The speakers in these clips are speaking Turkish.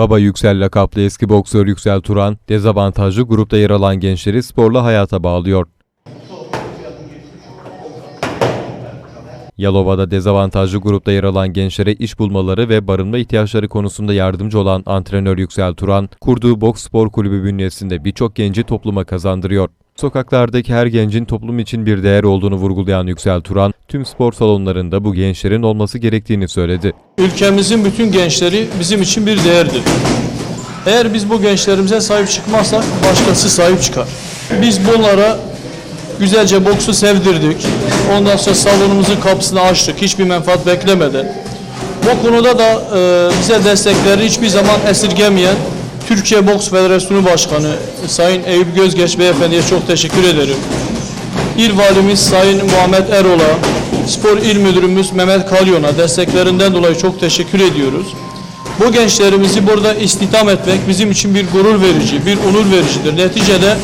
Baba Yüksel lakaplı eski boksör Yüksel Turan, dezavantajlı grupta yer alan gençleri sporla hayata bağlıyor. Yalova'da dezavantajlı grupta yer alan gençlere iş bulmaları ve barınma ihtiyaçları konusunda yardımcı olan antrenör Yüksel Turan, kurduğu boks spor kulübü bünyesinde birçok genci topluma kazandırıyor. Sokaklardaki her gencin toplum için bir değer olduğunu vurgulayan Yüksel Turan, tüm spor salonlarında bu gençlerin olması gerektiğini söyledi. Ülkemizin bütün gençleri bizim için bir değerdir. Eğer biz bu gençlerimize sahip çıkmazsak başkası sahip çıkar. Biz bunlara güzelce boksu sevdirdik. Ondan sonra salonumuzun kapısını açtık hiçbir menfaat beklemeden. Bu konuda da e, bize destekleri hiçbir zaman esirgemeyen Türkiye Boks Federasyonu Başkanı Sayın Eyüp Gözgeç Beyefendi'ye çok teşekkür ederim. İl Valimiz Sayın Muhammed Erol'a, Spor İl Müdürümüz Mehmet Kalyon'a desteklerinden dolayı çok teşekkür ediyoruz. Bu gençlerimizi burada istihdam etmek bizim için bir gurur verici, bir onur vericidir. Neticede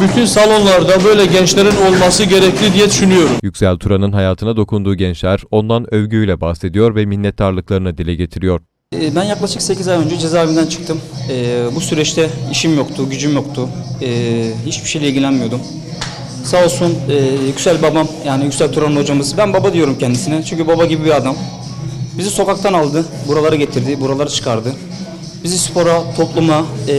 bütün salonlarda böyle gençlerin olması gerekli diye düşünüyorum. Yüksel Turan'ın hayatına dokunduğu gençler ondan övgüyle bahsediyor ve minnettarlıklarını dile getiriyor. Ee, Ben yaklaşık 8 ay önce cezaevinden çıktım. Ee, Bu süreçte işim yoktu, gücüm yoktu. Ee, Hiçbir şeyle ilgilenmiyordum. Sağ olsun e, Yüksel babam yani Yüksel Turan hocamız. Ben baba diyorum kendisine çünkü baba gibi bir adam. Bizi sokaktan aldı, buraları getirdi, buraları çıkardı. Bizi spora, topluma e,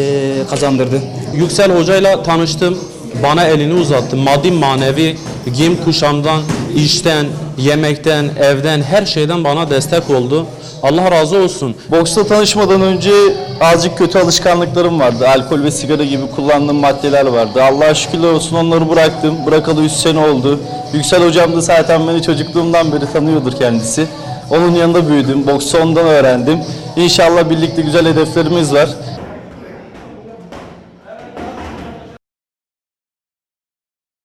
kazandırdı. Yüksel Hoca'yla tanıştım. Bana elini uzattı. Maddi manevi giyim kuşamdan, işten, yemekten, evden her şeyden bana destek oldu. Allah razı olsun. Boksla tanışmadan önce azıcık kötü alışkanlıklarım vardı. Alkol ve sigara gibi kullandığım maddeler vardı. Allah'a şükürler olsun onları bıraktım. Bırakalı 3 sene oldu. Yüksel hocam da zaten beni çocukluğumdan beri tanıyordur kendisi. Onun yanında büyüdüm. Boksu ondan öğrendim. İnşallah birlikte güzel hedeflerimiz var.